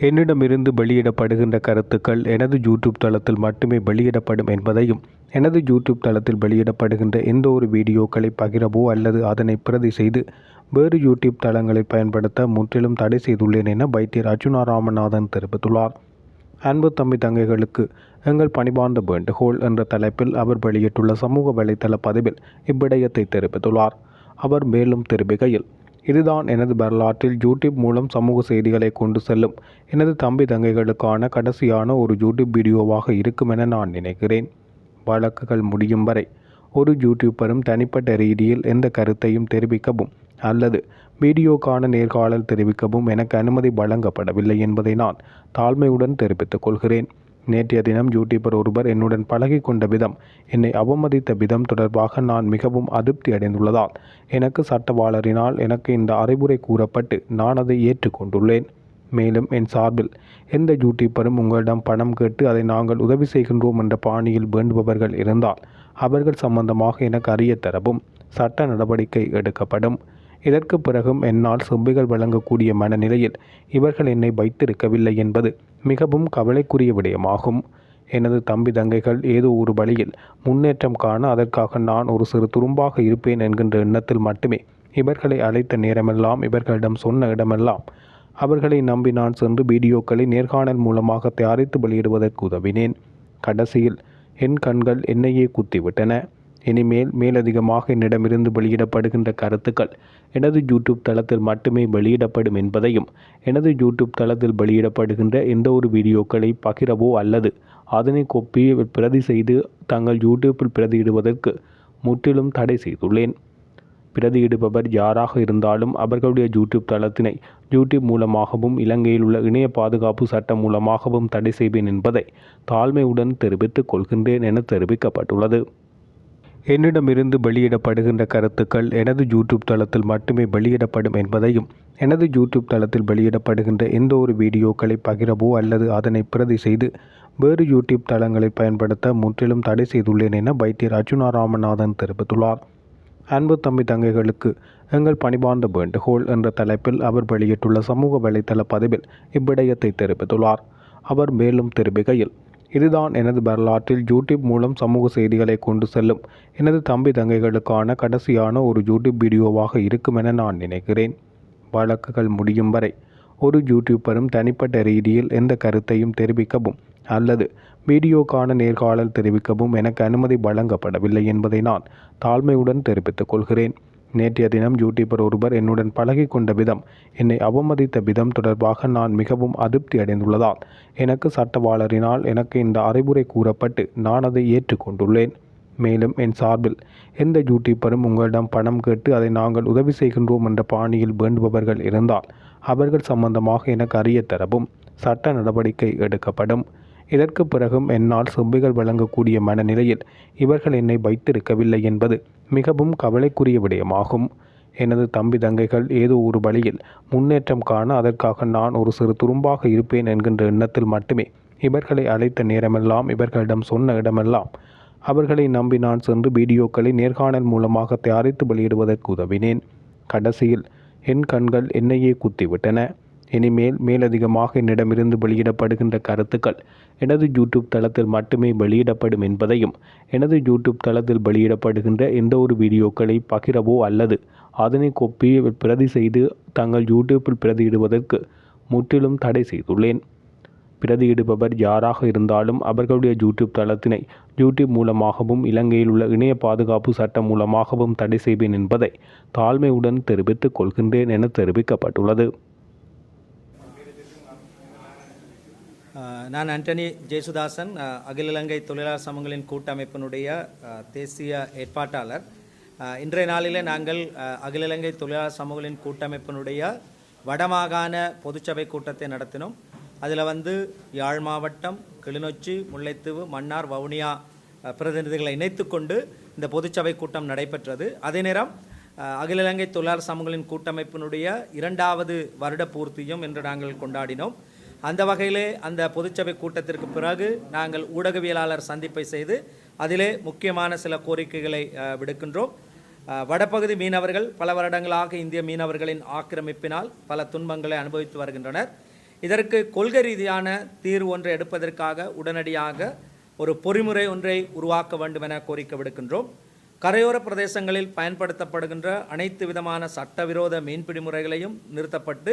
என்னிடமிருந்து வெளியிடப்படுகின்ற கருத்துக்கள் எனது யூடியூப் தளத்தில் மட்டுமே வெளியிடப்படும் என்பதையும் எனது யூடியூப் தளத்தில் வெளியிடப்படுகின்ற எந்த ஒரு வீடியோக்களை பகிரவோ அல்லது அதனை பிரதி செய்து வேறு யூடியூப் தளங்களை பயன்படுத்த முற்றிலும் தடை செய்துள்ளேன் என வைத்தியர் அர்ஜுனா ராமநாதன் தெரிவித்துள்ளார். அன்பு தம்பி தங்கைகளுக்கு எங்கள் பணிபார்ந்த வேண்டுகோள் என்ற தலைப்பில் அவர் வெளியிட்டுள்ள சமூக வலைதள பதிவில் இவ்விடயத்தை தெரிவித்துள்ளார். அவர் மேலும் தெரிவிக்கையில் இதுதான் எனது வரலாற்றில் யூடியூப் மூலம் சமூக செய்திகளை கொண்டு செல்லும். எனது தம்பி தங்கைகளுக்கான கடைசியான ஒரு யூடியூப் வீடியோவாக இருக்கும் என நான் நினைக்கிறேன். வழக்குகள் முடியும் வரை ஒரு யூடியூப்பரும் தனிப்பட்ட ரீதியில் எந்த கருத்தையும் தெரிவிக்கவும் அல்லது வீடியோக்கான நேர்காணல் தெரிவிக்கவும் எனக்கு அனுமதி வழங்கப்படவில்லை என்பதை நான் தாழ்மையுடன் தெரிவித்துக் கொள்கிறேன். நேற்றைய தினம் யூடியூபர் ஒருவர் என்னுடன் பழகி கொண்ட விதம் என்னை அவமதித்த விதம் தொடர்பாக நான் மிகவும் அதிருப்தி அடைந்துள்ளதால் எனக்கு சட்டவாளரினால் எனக்கு இந்த அறிவுரை கூறப்பட்டு நான் அதை ஏற்றுக்கொண்டுள்ளேன். மேலும் என் சார்பில் எந்த யூடியூபரும் உங்களிடம் பணம் கேட்டு அதை நாங்கள் உதவி செய்கின்றோம் என்ற பாணியில் வேண்டுபவர்கள் இருந்தால் அவர்கள் சம்பந்தமாக எனக்கு அறிய தரவும் சட்ட நடவடிக்கை எடுக்கப்படும். இதற்கு பிறகும் என்னால் சொம்பிகள் வழங்கக்கூடிய மனநிலையில் இவர்கள் என்னை வைத்திருக்கவில்லை என்பது மிகவும் கவலைக்குரிய விடயமாகும். எனது தம்பி தங்கைகள் ஏதோ ஒரு வழியில் முன்னேற்றம் காண அதற்காக நான் ஒரு சிறு துரும்பாக இருப்பேன் என்கின்ற எண்ணத்தில் மட்டுமே இவர்களை அழைத்த நேரமெல்லாம் இவர்களிடம் சொன்ன இடமெல்லாம் அவர்களை நம்பி நான் சென்று வீடியோக்களை நேர்காணல் மூலமாக தயாரித்து வெளியிடுவதற்கு உதவினேன். கடைசியில் என் கண்கள் என்னையே குத்திவிட்டன. இனிமேல் மேலதிகமாக என்னிடமிருந்து வெளியிடப்படுகின்ற கருத்துக்கள் எனது யூடியூப் தளத்தில் மட்டுமே வெளியிடப்படும் என்பதையும் எனது யூடியூப் தளத்தில் வெளியிடப்படுகின்ற எந்த ஒரு வீடியோக்களை பகிரவோ அல்லது அதனை கொப்பி பிரதி செய்து தங்கள் யூடியூப்பில் பிரதியிடுவதற்கு முற்றிலும் தடை செய்துள்ளேன். பிரதியிடுபவர் யாராக இருந்தாலும் அவர்களுடைய யூடியூப் தளத்தினை யூடியூப் மூலமாகவும் இலங்கையில் உள்ள இணைய பாதுகாப்பு சட்டம் மூலமாகவும் தடை செய்வேன் என்பதை தாழ்மையுடன் தெரிவித்துக் கொள்கின்றேன் என தெரிவிக்கப்பட்டுள்ளது. என்னிடமிருந்து வெளியிடப்படுகின்ற கருத்துக்கள் எனது யூடியூப் தளத்தில் மட்டுமே வெளியிடப்படும் என்பதையும் எனது யூடியூப் தளத்தில் வெளியிடப்படுகின்ற எந்த ஒரு வீடியோக்களை பகிரவோ அல்லது அதனை பிரதி செய்து வேறு யூடியூப் தளங்களை பயன்படுத்த முற்றிலும் தடை செய்துள்ளேன் என வைத்தியர் அர்ஜுனா ராமநாதன் தெரிவித்துள்ளார். அன்பு தம்பி தங்கைகளுக்கு எங்கள் பணிபார்ந்த வேண்டுகோள் என்ற தலைப்பில் அவர் வெளியிட்டுள்ள சமூக வலைதள பதிவில் இவ்விடயத்தை தெரிவித்துள்ளார். அவர் மேலும் தெரிவிக்கையில் இதுதான் எனது வரலாற்றில் யூடியூப் மூலம் சமூக செய்திகளை கொண்டு செல்லும். எனது தம்பி தங்கைகளுக்கான கடைசியான ஒரு யூடியூப் வீடியோவாக இருக்கும் என நான் நினைக்கிறேன். வழக்குகள் முடியும் வரை ஒரு யூடியூப்பரும் தனிப்பட்ட ரீதியில் எந்த கருத்தையும் தெரிவிக்கவும் அல்லது வீடியோக்கான நேர்காணல் தெரிவிக்கவும் எனக்கு அனுமதி வழங்கப்படவில்லை என்பதை நான் தாழ்மையுடன் தெரிவித்துக் கொள்கிறேன். நேற்றைய தினம் யூடியூபர் ஒருவர் என்னுடன் பழகி கொண்ட விதம் என்னை அவமதித்த விதம் தொடர்பாக நான் மிகவும் அதிருப்தி அடைந்துள்ளதால் எனக்கு சட்டவாளரினால் எனக்கு இந்த அறிவுரை கூறப்பட்டு நான் அதை ஏற்றுக்கொண்டுள்ளேன். மேலும் என் சார்பில் எந்த யூடியூப்பரும் உங்களிடம் பணம் கேட்டு அதை நாங்கள் உதவி செய்கின்றோம் என்ற பாணியில் வேண்டுபவர்கள் இருந்தால் அவர்கள் சம்பந்தமாக எனக்கு அறிய தரவும் சட்ட நடவடிக்கை எடுக்கப்படும். இதற்கு பிறகும் என்னால் சொம்பிகள் வழங்கக்கூடிய மனநிலையில் இவர்கள் என்னை வைத்திருக்கவில்லை என்பது மிகவும் கவலைக்குரிய விடயமாகும். எனது தம்பி தங்கைகள் ஏதோ ஒரு வழியில் முன்னேற்றம் காண அதற்காக நான் ஒரு சிறு துரும்பாக இருப்பேன் என்கின்ற எண்ணத்தில் மட்டுமே இவர்களை அழைத்த நேரமெல்லாம் இவர்களிடம் சொன்ன இடமெல்லாம் அவர்களை நம்பி நான் சென்று வீடியோக்களை நேர்காணல் மூலமாக தயாரித்து வெளியிடுவதற்கு உதவினேன். கடைசியில் என் கண்கள் என்னையே குத்திவிட்டன. இனிமேல் மேலதிகமாக என்னிடமிருந்து வெளியிடப்படுகின்ற கருத்துக்கள் எனது யூடியூப் தளத்தில் மட்டுமே வெளியிடப்படும் என்பதையும் எனது யூடியூப் தளத்தில் வெளியிடப்படுகின்ற எந்த ஒரு வீடியோக்களை பகிரவோ அல்லது அதனை கொப்பி பிரதி செய்து தங்கள் யூடியூப்பில் பிரதியிடுவதற்கு முற்றிலும் தடை செய்துள்ளேன். பிரதியிடுபவர் யாராக இருந்தாலும் அவர்களுடைய யூடியூப் தளத்தினை யூடியூப் மூலமாகவும் இலங்கையில் உள்ள இணைய பாதுகாப்பு சட்டம் மூலமாகவும் தடை செய்வேன் என்பதை தாழ்மையுடன் தெரிவித்துக் கொள்கின்றேன் என தெரிவிக்கப்பட்டுள்ளது. நான் ஆண்டனி ஜெயசுதாசன் அகில இலங்கை தொழிலாளர் சமங்களின் கூட்டமைப்பினுடைய தேசிய ஏற்பாட்டாளர். இன்றைய நாளிலே நாங்கள் அகில இலங்கை தொழிலாளர் சமூகங்களின் கூட்டமைப்பினுடைய வடமாகாண பொதுச்சபை கூட்டத்தை நடத்தினோம். அதில் வந்து யாழ் மாவட்டம் கிளிநொச்சி முல்லைத்தீவு மன்னார் வவுனியா பிரதிநிதிகளை பிரதிநிதிகளை இணைத்துக்கொண்டு இந்த பொதுச்சபை கூட்டம் நடைபெற்றது. அதே நேரம் அகில இலங்கை தொழிலாளர் சமூகங்களின் கூட்டமைப்பினுடைய இரண்டாவது வருட பூர்த்தியும் என்று நாங்கள் கொண்டாடினோம். அந்த வகையிலே அந்த பொதுச்சபை கூட்டத்திற்கு பிறகு நாங்கள் ஊடகவியலாளர் சந்திப்பை செய்து அதிலே முக்கியமான சில கோரிக்கைகளை விடுக்கின்றோம். வடபகுதி மீனவர்கள் பல வருடங்களாக இந்திய மீனவர்களின் ஆக்கிரமிப்பினால் பல துன்பங்களை அனுபவித்து வருகின்றனர். இதற்கு கொள்கை ரீதியான தீர்வு ஒன்றை எடுப்பதற்காக உடனடியாக ஒரு பொறிமுறை ஒன்றை உருவாக்க வேண்டும் என கோரிக்கை விடுக்கின்றோம். கரையோர பிரதேசங்களில் பயன்படுத்தப்படுகின்ற அனைத்து விதமான சட்டவிரோத மீன்பிடி முறைகளையும் நிறுத்தப்பட்டு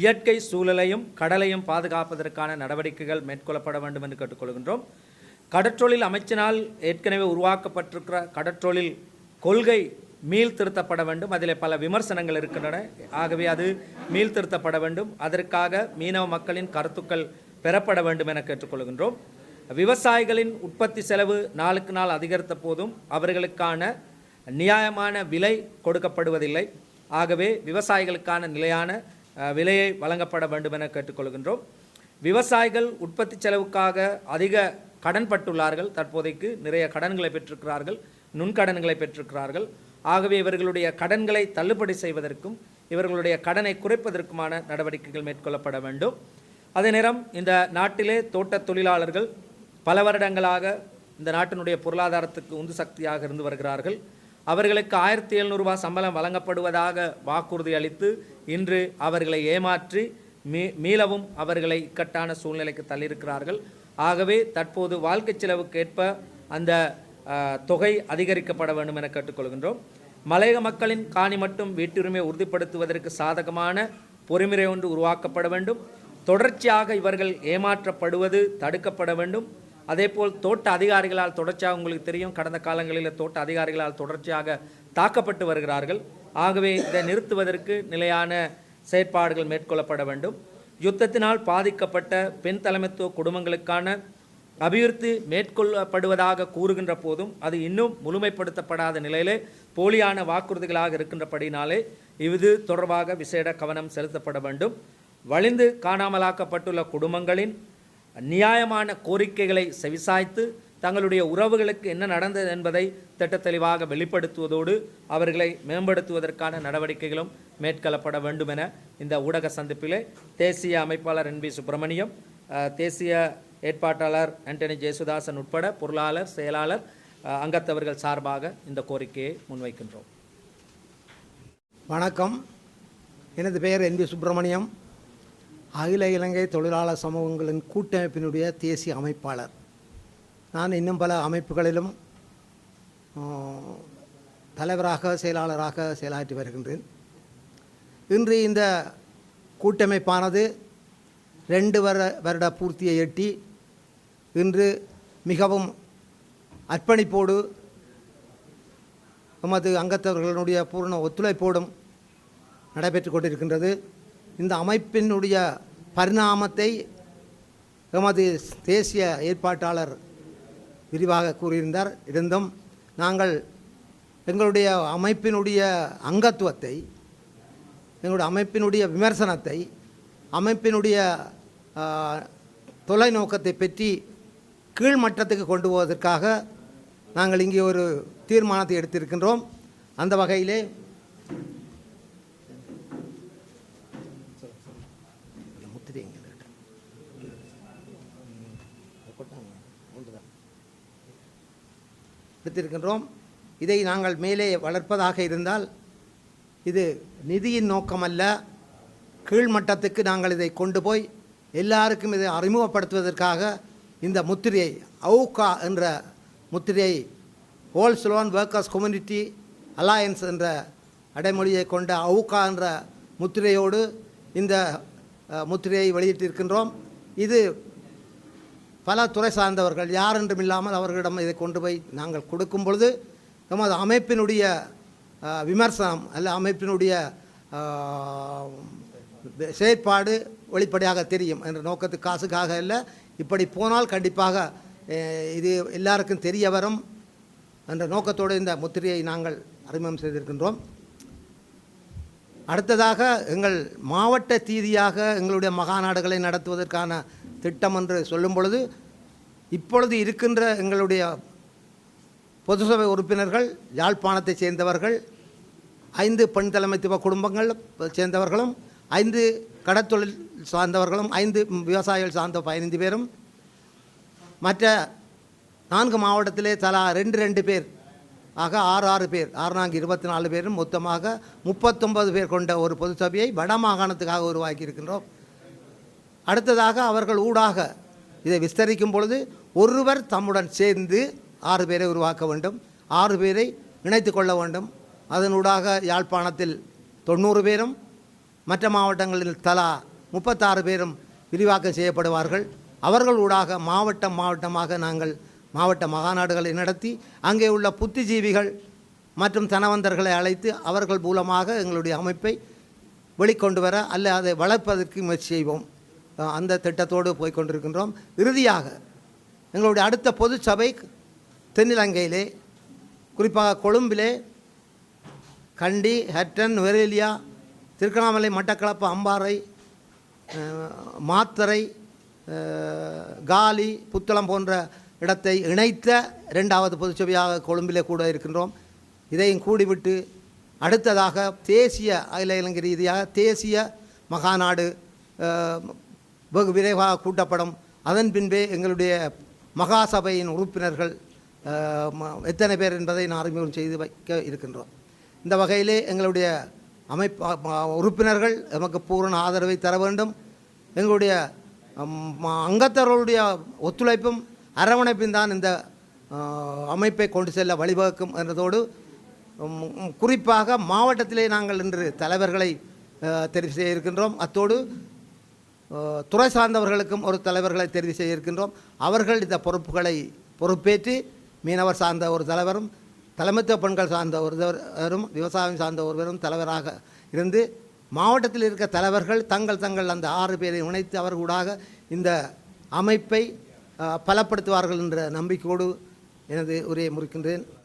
இயற்கை சூழலையும் கடலையும் பாதுகாப்பதற்கான நடவடிக்கைகள் மேற்கொள்ளப்பட வேண்டும் என்று கேட்டுக்கொள்கின்றோம். கடற்றொழில் அமைச்சினால் ஏற்கனவே உருவாக்கப்பட்டிருக்கிற கடற்றொழில் கொள்கை மீள் திருத்தப்பட வேண்டும். அதில் பல விமர்சனங்கள் இருக்கின்றன. ஆகவே அது மீள் திருத்தப்பட வேண்டும். அதற்காக மீனவ மக்களின் கருத்துக்கள் பெறப்பட வேண்டும் என கேட்டுக்கொள்கின்றோம். விவசாயிகளின் உற்பத்தி செலவு நாளுக்கு நாள் அதிகரித்த போதும் அவர்களுக்கான நியாயமான விலை கொடுக்கப்படுவதில்லை. ஆகவே விவசாயிகளுக்கான நிலையான விலையை வழங்கப்பட வேண்டும் என கேட்டுக்கொள்கின்றோம். விவசாயிகள் உற்பத்தி செலவுக்காக அதிக கடன் பட்டுள்ளார்கள். தற்போதைக்கு நிறைய கடன்களை பெற்றிருக்கிறார்கள். நுண்கடன்களை பெற்றிருக்கிறார்கள். ஆகவே இவர்களுடைய கடன்களை தள்ளுபடி செய்வதற்கும் இவர்களுடைய கடனை குறைப்பதற்குமான நடவடிக்கைகள் மேற்கொள்ளப்பட வேண்டும். அதே நேரம் இந்த நாட்டிலே தோட்ட தொழிலாளர்கள் பல வருடங்களாக இந்த நாட்டினுடைய பொருளாதாரத்துக்கு உந்து சக்தியாக இருந்து வருகிறார்கள். அவர்களுக்கு ஆயிரத்தி எழுநூறு சம்பளம் வழங்கப்படுவதாக வாக்குறுதி அளித்து இன்று அவர்களை ஏமாற்றி மீ மீளவும் அவர்களை இக்கட்டான சூழ்நிலைக்கு தள்ளியிருக்கிறார்கள். ஆகவே தற்போது வாழ்க்கை செலவுக்கு ஏற்ப அந்த தொகை அதிகரிக்கப்பட வேண்டும் என கேட்டுக்கொள்கின்றோம். மலையக மக்களின் காணி மட்டும் வீட்டுரிமை உறுதிப்படுத்துவதற்கு சாதகமான பொறிமுறை ஒன்று உருவாக்கப்பட வேண்டும். தொடர்ச்சியாக இவர்கள் ஏமாற்றப்படுவது தடுக்கப்பட வேண்டும். அதேபோல் தோட்ட அதிகாரிகளால் தொடர்ச்சியாக உங்களுக்கு தெரியும் கடந்த காலங்களில் தோட்ட அதிகாரிகளால் தொடர்ச்சியாக தாக்கப்பட்டு வருகிறார்கள். ஆகவே இதை நிறுத்துவதற்கு நிலையான செயற்பாடுகள் மேற்கொள்ளப்பட வேண்டும். யுத்தத்தினால் பாதிக்கப்பட்ட பெண் தலைமைத்துவ குடும்பங்களுக்கான அபிவிருத்தி மேற்கொள்ளப்படுவதாக கூறுகின்ற போதும் அது இன்னும் முழுமைப்படுத்தப்படாத நிலையிலே போலியான வாக்குறுதிகளாக இருக்கின்றபடினாலே இது தொடர்பாக விசேட கவனம் செலுத்தப்பட வேண்டும். வலிந்து காணாமலாக்கப்பட்டுள்ள குடும்பங்களின் நியாயமான கோரிக்கைகளை செவிசாய்த்து தங்களுடைய உறவுகளுக்கு என்ன நடந்தது என்பதை திட்டத்தெளிவாக வெளிப்படுத்துவதோடு அவர்களை மேம்படுத்துவதற்கான நடவடிக்கைகளும் மேற்கொள்ளப்பட வேண்டும் என இந்த ஊடக சந்திப்பிலே தேசிய அமைப்பாளர் என் வி சுப்பிரமணியம் தேசிய ஏற்பாட்டாளர் ஆண்டனி ஜெயசுதாசன் உட்பட பொருளாளர் செயலாளர் அங்கத்தவர்கள் சார்பாக இந்த கோரிக்கையை முன்வைக்கின்றோம். வணக்கம். எனது பெயர் என் வி சுப்பிரமணியம். அகில இலங்கை தொழிலாளர் சமூகங்களின் கூட்டமைப்பினுடைய தேசிய அமைப்பாளர். நான் இன்னும் பல அமைப்புகளிலும் தலைவராக செயலாளராக செயலாற்றி வருகின்றேன். இன்று இந்த கூட்டமைப்பானது ரெண்டு வர வருட பூர்த்தியை எட்டி இன்று மிகவும் அர்ப்பணிப்போடு எமது அங்கத்தவர்களுடைய பூர்ண ஒத்துழைப்போடும் நடைபெற்று கொண்டிருக்கின்றது. இந்த அமைப்பினுடைய பரிணாமத்தை எமது தேசிய ஏற்பாட்டாளர் விரிவாக கூறியிருந்தார். இருந்தும் நாங்கள் எங்களுடைய அமைப்பினுடைய அங்கத்துவத்தை எங்களுடைய அமைப்பினுடைய விமர்சனத்தை அமைப்பினுடைய தொலைநோக்கத்தை பற்றி கீழ்மட்டத்துக்கு கொண்டு போவதற்காக நாங்கள் இங்கே ஒரு தீர்மானத்தை எடுத்திருக்கின்றோம். அந்த வகையிலே முத்திரை எங்க இருக்கு? பெற்றிருக்கின்றோம். இதை நாங்கள் மேலே வளர்ப்பதாக இருந்தால் இது நிதியின் நோக்கமல்ல. கீழ்மட்டத்துக்கு நாங்கள் இதை கொண்டு போய் எல்லாருக்கும் இதை அறிமுகப்படுத்துவதற்காக இந்த முத்திரையை அவுகா என்ற முத்திரையை ஹோல்ஸ்லோன் ஒர்க்கர்ஸ் கம்யூனிட்டி அலையன்ஸ் என்ற அடைமொழியை கொண்ட அவுகா என்ற முத்திரையோடு இந்த முத்திரையை வெளியிட்டிருக்கின்றோம். இது பல துறை சார்ந்தவர்கள் யார் என்றும் இல்லாமல் அவர்களிடம் இதை கொண்டு போய் நாங்கள் கொடுக்கும் பொழுது நமது அமைப்பினுடைய விமர்சனம் அல்ல அமைப்பினுடைய செயற்பாடு வெளிப்படையாக தெரியும் என்ற நோக்கத்துக்கு காசுக்காக இல்லை இப்படி போனால் கண்டிப்பாக இது எல்லாருக்கும் தெரிய வரும் என்ற நோக்கத்தோடு இந்த முத்திரையை நாங்கள் அறிமுகம் செய்திருக்கின்றோம். அடுத்ததாக எங்கள் மாவட்ட தீதியாக எங்களுடைய மகாநாடுகளை நடத்துவதற்கான திட்டம் என்று சொல்லும் பொழுது இப்பொழுது இருக்கின்ற எங்களுடைய பொதுசபை உறுப்பினர்கள் யாழ்ப்பாணத்தை சேர்ந்தவர்கள் ஐந்து பெண் தலைமைத்துவ குடும்பங்கள் சேர்ந்தவர்களும் ஐந்து கடத்தொழில் சார்ந்தவர்களும் ஐந்து விவசாயிகள் சார்ந்த பதினைந்து பேரும் மற்ற நான்கு மாவட்டத்திலே தலா ரெண்டு ரெண்டு பேர் ஆக ஆறு ஆறு பேர் ஆறு நான்கு இருபத்தி நாலு பேரும் மொத்தமாக முப்பத்தொன்பது பேர் கொண்ட ஒரு பொது சபையை வட மாகாணத்துக்காக உருவாக்கி இருக்கின்றோம் அடுத்ததாக அவர்கள் ஊடாக இதை விஸ்தரிக்கும் பொழுது ஒருவர் தம்முடன் சேர்ந்து ஆறு பேரை உருவாக்க வேண்டும். ஆறு பேரை இணைத்து கொள்ள வேண்டும். அதனூடாக யாழ்ப்பாணத்தில் தொண்ணூறு பேரும் மற்ற மாவட்டங்களில் தலா முப்பத்தாறு பேரும் விரிவாக்கம் செய்யப்படுவார்கள். அவர்கள் ஊடாக மாவட்டம் மாவட்டமாக நாங்கள் மாவட்ட மகாநாடுகளை நடத்தி அங்கே உள்ள புத்திஜீவிகள் மற்றும் தனவந்தர்களை அழைத்து அவர்கள் மூலமாக எங்களுடைய அமைப்பை வெளிக்கொண்டு வர அல்ல அதை வளர்ப்பதற்கு முயற்சி செய்வோம். அந்த திட்டத்தோடு போய் கொண்டிருக்கின்றோம் இறுதியாக எங்களுடைய அடுத்த பொது சபை தென்னிலங்கையிலே குறிப்பாக கொழும்பிலே கண்டி ஹட்டன் வெரேலியா திருக்கணாமலை மட்டக்களப்பு அம்பாறை மாத்தரை காலி புத்தளம் போன்ற இடத்தை இணைத்த இரண்டாவது பொதுச்சபையாக கொழும்பிலே கூட இருக்கின்றோம். இதையும் கூடிவிட்டு அடுத்ததாக தேசிய அகில இலங்கை ரீதியாக தேசிய மகாநாடு வெகு விரைவாக கூட்டப்படும். அதன் பின்பே எங்களுடைய மகாசபையின் உறுப்பினர்கள் எத்தனை பேர் என்பதை நான் அறிமுகம் செய்து வைக்க இருக்கின்றோம். இந்த வகையிலே எங்களுடைய அமைப்பு உறுப்பினர்கள் எமக்கு பூரண ஆதரவை தர வேண்டும். எங்களுடைய அங்கத்தர்களுடைய அங்கத்தவர்களுடைய ஒத்துழைப்பும் அரவணைப்பும் தான் இந்த அமைப்பை கொண்டு செல்ல வழிவகுக்கும் என்றதோடு குறிப்பாக மாவட்டத்திலே நாங்கள் இன்று தலைவர்களை தெரிவு செய்ய இருக்கின்றோம். அத்தோடு துறை சார்ந்தவர்களுக்கும் ஒரு தலைவர்களை தெரிவு செய்ய இருக்கின்றோம் அவர்கள் இந்த பொறுப்புகளை பொறுப்பேற்று மீனவர் சார்ந்த ஒரு தலைவரும் தலைமைத்துவ பெண்கள் சார்ந்த ஒருவரும் விவசாயம் சார்ந்த ஒருவரும் தலைவராக இருந்து மாவட்டத்தில் இருக்க தலைவர்கள் தங்கள் தங்கள் அந்த ஆறு பேரை இணைத்து அவர்களூடாக இந்த அமைப்பை பலப்படுத்துவார்கள் என்ற நம்பிக்கையோடு எனது உரையை முறிக்கின்றேன்